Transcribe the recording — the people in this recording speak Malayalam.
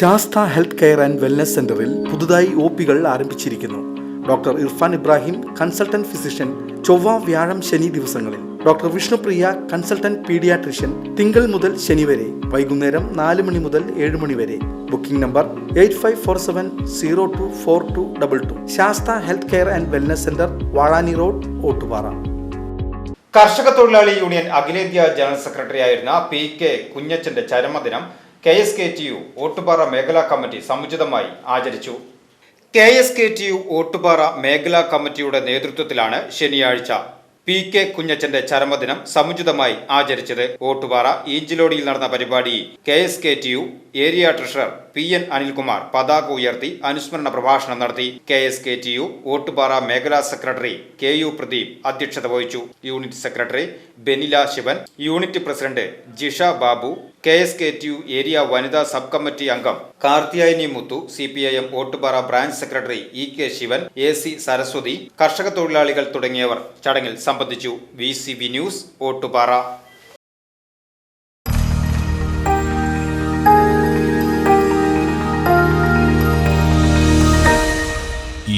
Sastha health care and wellness സെന്ററിൽ പുതുതായി ഒ പികൾ ആരംഭിച്ചിരിക്കുന്നു. Doctor Irfan Ibrahim consultant physician ചൊവ്വ വ്യാഴം ശനി ദിവസങ്ങളിൽ. ഡോക്ടർ വിഷ്ണുപ്രിയ കൺസൾട്ടന്റ് പീഡിയാട്രിഷ്യൻ തിങ്കൾ മുതൽ ശനി വരെ വൈകുന്നേരം നാല് മണി മുതൽ ഏഴ് മണി വരെ. Booking number eight five four seven zero two four two double two. Sastha health care and wellness centre Vazhani road Ottupara. കർഷക തൊഴിലാളി യൂണിയൻ അഖിലേന്ത്യാ ജനറൽ സെക്രട്ടറി സെക്രട്ടറിയായിരുന്ന പി കെ കുഞ്ഞച്ചന്റെ ചരമദിനം K S K T U Ottupara മേഖലാ കമ്മിറ്റി സമുചിതമായി ആചരിച്ചു. K S K T U Ottupara മേഖലാ കമ്മിറ്റിയുടെ നേതൃത്വത്തിലാണ് ശനിയാഴ്ച പി കെ കുഞ്ഞച്ചന്റെ ചരമദിനം സമുചിതമായി ആചരിച്ചത്. ഓട്ടുപാറ ഈഞ്ചിലോടിയിൽ നടന്ന പരിപാടി K S K T U area treasurer P N Anilkumar പതാക ഉയർത്തി അനുസ്മരണ പ്രഭാഷണം നടത്തി K S K T U Ottupara മേഖലാ സെക്രട്ടറി കെ യു പ്രദീപ് അധ്യക്ഷത വഹിച്ചു. Unit secretary Benila Sivan unit president Jisha Babu K S K T U area വനിതാ സബ് കമ്മിറ്റി അംഗം Karthiyayani Muthu C P I M Ottupara branch secretary E K Sivan A C Saraswathi കർഷക തൊഴിലാളികൾ തുടങ്ങിയവർ ചടങ്ങിൽ സംബന്ധിച്ചു. V C B news Ottupara.